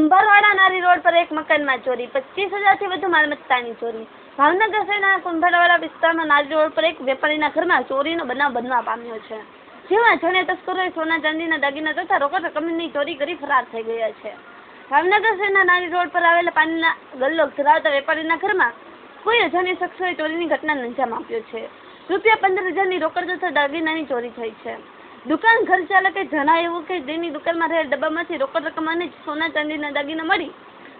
કુંભારવાડા નારી રોડ પર એક મકાનમાં ચોરી, પચીસ હજારથી વધુ માલમત્તાની ચોરી. ભાવનગર શહેરના કુંભારવાડા વિસ્તારમાં નારી રોડ પર એક વેપારીના ઘરમાં ચોરીનો બનાવ બનવા પામ્યો છે. જેમાં જણે તસ્કરોએ સોના, ચાંદીના દાગીના તથા રોકડ રકમની ચોરી કરી ફરાર થઈ ગયા છે. ભાવનગર શહેરના નારી રોડ પર આવેલા પાણીના ગલ્લો ધરાવતા વેપારીના ઘરમાં કોઈ અજાણી શખ્સોએ ચોરીની ઘટનાને અંજામ આપ્યો છે. રૂપિયા પંદર હજારની રોકડ તથા દાગીનાની ચોરી થઈ છે. દુકાન ઘર ચાલકે જણાવ્યું કે જેની દુકાનમાં રહેલ ડબ્બામાંથી રોકડ રકમ અને સોના ચાંદીના દાગીના મળી.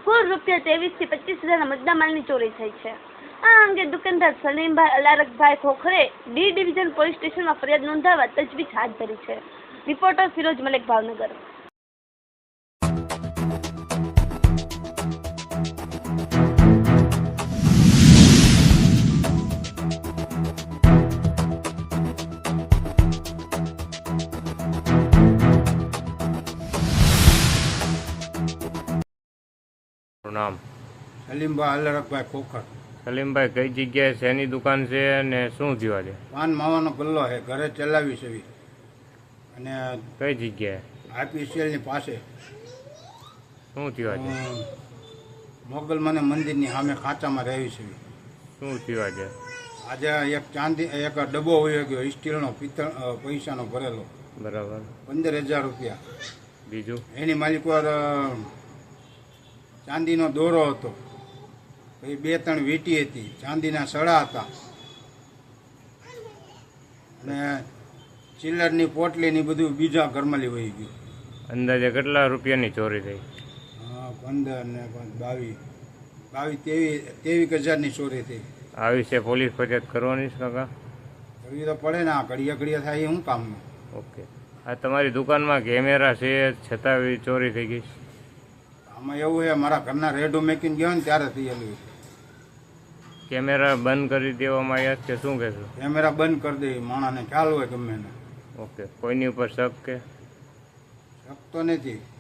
કુલ રૂપિયા ત્રેવીસથી પચીસ હજારના મુદ્દા માલની ચોરી થઈ છે. આ અંગે દુકાનદાર સલીમભાઈ અલારકભાઈ ખોખરે ડી ડિવિઝન પોલીસ સ્ટેશનમાં ફરિયાદ નોંધાવવા તજવીજ હાથ ધરી છે. રિપોર્ટર ફિરોજ મલેક, ભાવનગર. નામ? સલીમભાઈ અલરકભાઈ ખોખર. સલીમભાઈ કઈ જગ્યાએ શેની દુકાન છે અને શું થયું આજે? પાન માવાનો ગલ્લો છે ઘરે ચલાવી છે અને કઈ જગ્યાએ? આઈપીસીએલની પાસે. શું થયું આજે? મોગલ મને મંદિરની સામે ખાંચામાં રહેવી છે શું થયું આજે? આજે એક ચાંદી એક ડબ્બો હોય ગયો સ્ટીલનો પિત્તળ પૈસાનો ભરેલો. બરાબર. પંદર હજાર રૂપિયા. બીજું? એની માલિક અ, ચાંદીનો દોરો હતો. પછી બે ત્રણ વીંટી હતી. ચાંદીના સડા હતા. અને ચિલ્લરની પોટલી ને બધું બીજા ઘરમાં વહી ગયું. અંદાજે કેટલા રૂપિયાની ચોરી થઈ? હા, પંદર ને બાવીસ. બાવીસ તેવીસ તેવીસ હજારની ચોરી થઈ. આ વિશે પોલીસ ફરિયાદ કરવાની છે કાકા? કરવી તો પડે ને આ ઘડિયા ઘડિયા થાય હું શું કામનું ઓકે. આ તમારી દુકાનમાં કેમેરા છે છતાં ચોરી થઈ ગઈ આમાં એવું છે મારા ઘરના રેડો મેકીને ગયો ને ત્યારે થયેલું કેમેરા બંધ કરી દેવામાં આવ્યા છે કે શું કહેશો? કેમેરા બંધ કરી દે માણસને ખ્યાલ હોય ગમે ઓકે કોઈની ઉપર શક કે? શકતો નથી. ઓકે